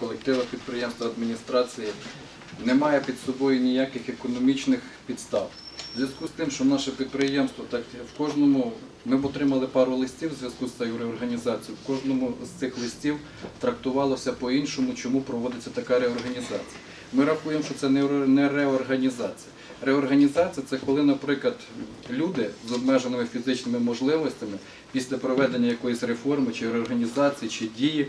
колектива підприємства адміністрації немає під собою ніяких економічних підстав. В зв'язку з тим, що наше підприємство, так в кожному ми б отримали пару листів в зв'язку з цією реорганізацією. В кожному з цих листів трактувалося по-іншому, чому проводиться така реорганізація. Ми рахуємо, що це не реорганізація. Реорганізація це коли, наприклад, люди з обмеженими фізичними можливостями після проведення якоїсь реформи чи реорганізації чи дії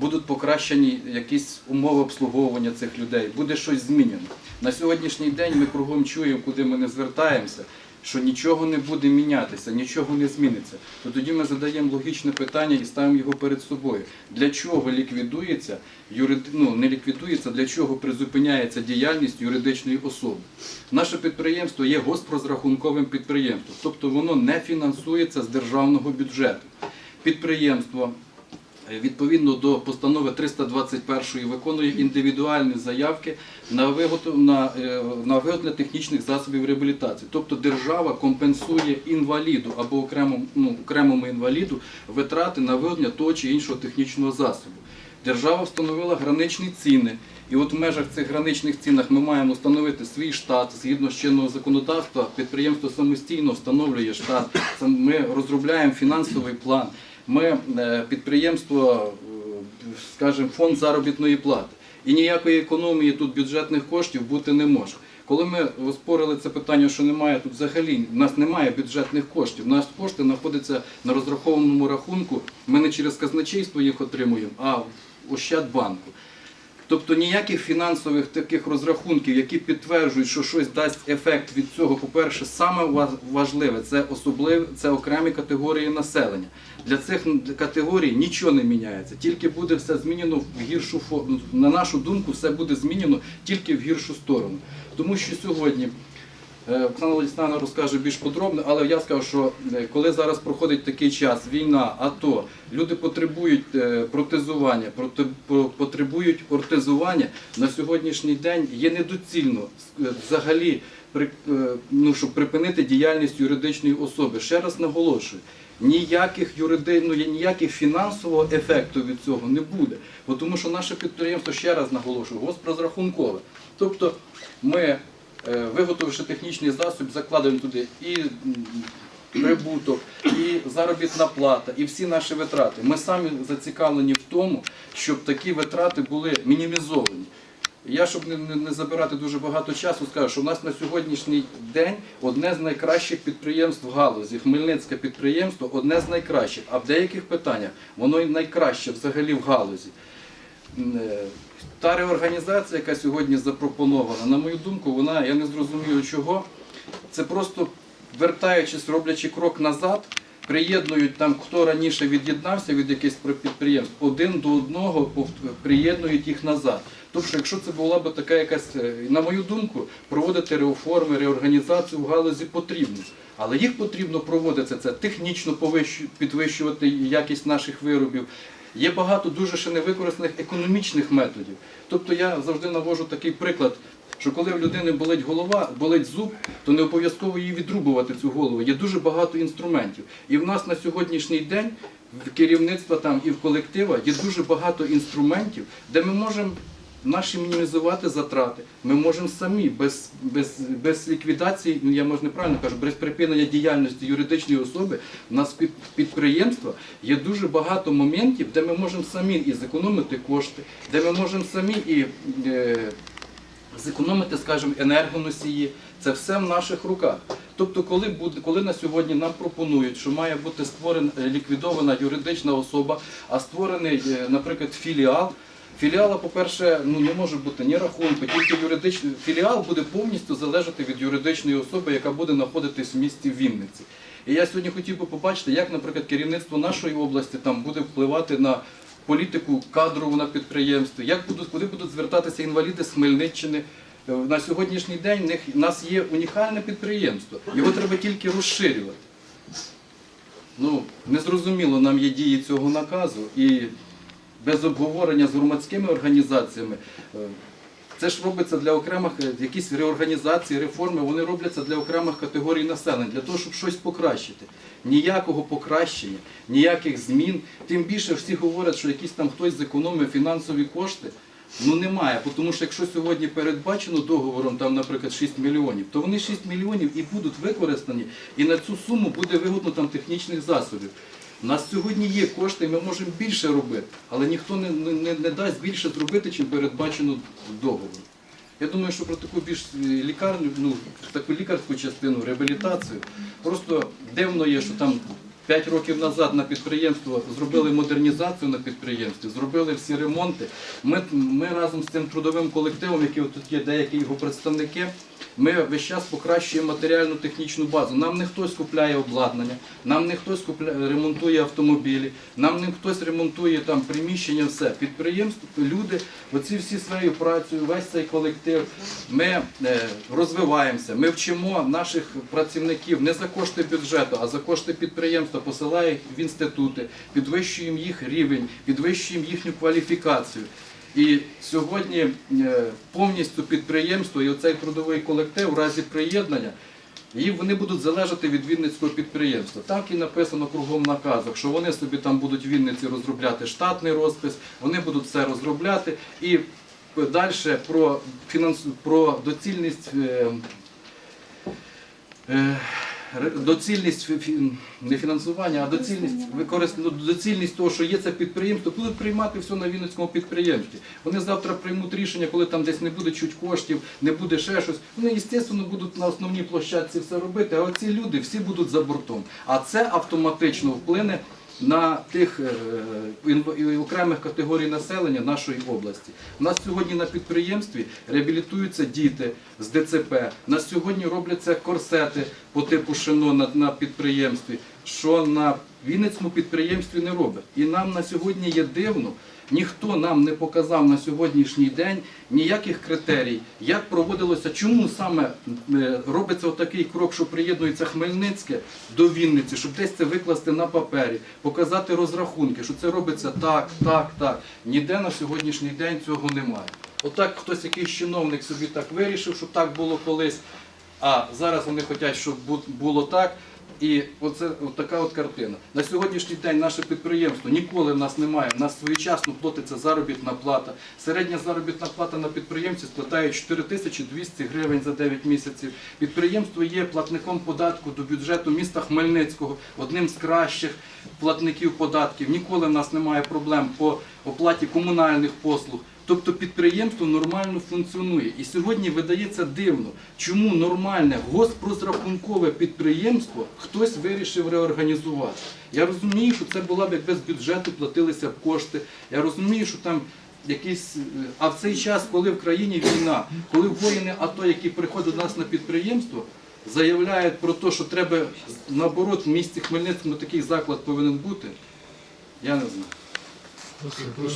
будуть покращені якісь умови обслуговування цих людей, буде щось змінено. На сьогоднішній день ми кругом чуємо, куди ми не звертаємося, що нічого не буде мінятися, нічого не зміниться. То тоді ми задаємо логічне питання і ставимо його перед собою. Для чого ліквідується юрид... ну, не ліквідується, для чого призупиняється діяльність юридичної особи? Наше підприємство є госпрозрахунковим підприємством, тобто воно не фінансується з державного бюджету. Підприємство Відповідно до постанови 321 виконує індивідуальні заявки на виготов... на, е, виготовлення технічних засобів реабілітації. Тобто держава компенсує інваліду або окремому, ну, окремому інваліду витрати на виготовлення того чи іншого технічного засобу. Держава встановила граничні ціни. І от в межах цих граничних цінах ми маємо встановити свій штат згідно з чинного законодавства. Підприємство самостійно встановлює штат. Ми розробляємо фінансовий план. Ми е, підприємство, е, скажімо, фонд заробітної плати. І ніякої економії тут бюджетних коштів бути не може. Коли ми оспорили це питання, що немає тут взагалі, в нас немає бюджетних коштів. Нас кошти знаходяться на розрахованому рахунку. Ми не через казначейство їх отримуємо, а в Ощадбанку. Тобто ніяких фінансових таких розрахунків, які підтверджують, що щось дасть ефект від цього, по-перше, саме ва- важливе це особливе, це окремі категорії населення. Для цих категорій нічого не міняється, тільки буде все змінено в гіршу форму. На нашу думку, все буде змінено тільки в гіршу сторону. Тому що сьогодні Оксана Владиславовна розкаже більш подробно, але я скажу, що е, коли зараз проходить такий час, війна, АТО, люди потребують е, протезування, проте- по- потребують ортезування. На сьогоднішній день є недоцільно е, взагалі е, ну, щоб припинити діяльність юридичної особи. Ще раз наголошую. Ніяких юриди... ну, ніяких фінансового ефекту від цього не буде. Тому що наше підприємство, ще раз наголошую, госпрозрахункове. Тобто ми Е, виготовивши технічний засіб, закладаємо туди і прибуток, і заробітна плата, і всі наші витрати. Ми самі зацікавлені в тому, щоб такі витрати були мінімізовані. Я, щоб не, не, забирати дуже багато часу, скажу, що в нас на сьогоднішній день одне з найкращих підприємств в галузі. Хмельницьке підприємство одне з найкращих, а в деяких питаннях воно і найкраще взагалі в галузі. Та реорганізація, яка сьогодні запропонована, на мою думку, вона, я не зрозумію чого, це просто вертаючись, роблячи крок назад, приєднують там, хто раніше від'єднався від якихось підприємств, один до одного приєднують їх назад. Тобто, якщо це була б така якась, е, на мою думку, проводити реформи, реорганізацію в галузі потрібно. Але їх потрібно проводити це технічно підвищувати якість наших виробів. Є багато дуже ще невикористаних економічних методів. Тобто я завжди навожу такий приклад, що коли в людини болить голова, болить зуб, то не обов'язково її відрубувати цю голову. Є дуже багато інструментів. І в нас на сьогоднішній день в керівництва там і в колектива є дуже багато інструментів, де ми можемо наші мінімізувати затрати. Ми можемо самі без, без, без ліквідації, ну я може неправильно кажу, без припинення діяльності юридичної особи, у нас під, підприємства є дуже багато моментів, де ми можемо самі і зекономити кошти, де ми можемо самі і е, зекономити, скажімо, енергоносії. Це все в наших руках. Тобто, коли буде, коли на сьогодні нам пропонують, що має бути створена ліквідована юридична особа, а створений, е, наприклад, філіал. Філіала, по-перше, ну не може бути ні рахунку, тільки юридичний філіал буде повністю залежати від юридичної особи, яка буде знаходитись в місті Вінниці. І я сьогодні хотів би побачити, як, наприклад, керівництво нашої області там буде впливати на політику кадрову на підприємстві, як будуть, куди будуть звертатися інваліди з Хмельниччини. Е, На сьогоднішній день у нас є унікальне підприємство. Його треба тільки розширювати. Ну, незрозуміло нам є дії цього наказу і без обговорення з громадськими організаціями. е, Це ж робиться для окремих е, якісь реорганізації, реформи, вони робляться для окремих категорій населення, для того, щоб щось покращити. Ніякого покращення, ніяких змін. Тим більше всі говорять, що якийсь там хтось зекономив фінансові кошти. Ну немає, тому що якщо сьогодні передбачено договором, там, наприклад, 6 мільйонів, то вони 6 мільйонів і будуть використані, і на цю суму буде вигодно там технічних засобів. У нас сьогодні є кошти, ми можемо більше робити, але ніхто не, не, не, дасть більше зробити, чим передбачено договором. Я думаю, що про таку більш е, лікарню, ну таку лікарську частину, реабілітацію, просто дивно є, що там 5 років назад на підприємство зробили модернізацію на підприємстві, зробили всі ремонти. Ми, ми разом з цим трудовим колективом, який тут є деякі його представники, ми весь час покращуємо матеріальну технічну базу. Нам не хтось купляє обладнання, нам не хтось купляє, ремонтує автомобілі, нам не хтось ремонтує там приміщення, все. Підприємство, люди, оці всі своєю працею, весь цей колектив, ми е, розвиваємося, ми вчимо наших працівників не за кошти бюджету, а за кошти підприємства, посилаємо їх в інститути, підвищуємо їх рівень, підвищуємо їхню кваліфікацію. І сьогодні е, повністю підприємство і оцей трудовий колектив в разі приєднання, і вони будуть залежати від Вінницького підприємства. Так і написано кругом в наказах, що вони собі там будуть в Вінниці розробляти штатний розпис, вони будуть все розробляти. І далі про, фінанс... про доцільність. е, е, Доцільність не фінансування, а доцільність використання доцільність того, що є це підприємство, будуть приймати все на Вінницькому підприємстві. Вони завтра приймуть рішення, коли там десь не буде чуть коштів, не буде ще щось. Вони, звісно, будуть на основній площадці все робити, а оці люди всі будуть за бортом. А це автоматично вплине на тих е, окремих категорій населення нашої області. У нас сьогодні на підприємстві реабілітуються діти з ДЦП. У нас сьогодні робляться корсети по типу шино на, на підприємстві, що на Вінницькому підприємстві не робить. І нам на сьогодні є дивно. Ніхто нам не показав на сьогоднішній день ніяких критерій, як проводилося, чому саме е, робиться отакий крок, що приєднується Хмельницьке до Вінниці, щоб десь це викласти на папері, показати розрахунки, що це робиться так, так, так. Ніде на сьогоднішній день цього немає. Отак хтось якийсь чиновник собі так вирішив, щоб так було колись. А зараз вони хочуть, щоб бу- було так. І оце от така от картина. На сьогоднішній день наше підприємство ніколи в нас немає. В нас своєчасно платиться заробітна плата. Середня заробітна плата на підприємці складає 4200 гривень за 9 місяців. Підприємство є платником податку до бюджету міста Хмельницького, одним з кращих платників податків. Ніколи в нас немає проблем по оплаті комунальних послуг. Тобто підприємство нормально функціонує. І сьогодні видається дивно, чому нормальне госпрозрахункове підприємство хтось вирішив реорганізувати. Я розумію, що це була б якби з бюджету платилися б кошти. Я розумію, що там якісь. е, А в цей час, коли в країні війна, коли воїни АТО, які приходять до нас на підприємство, заявляють про те, що треба наоборот в місті Хмельницькому такий заклад повинен бути, я не знаю.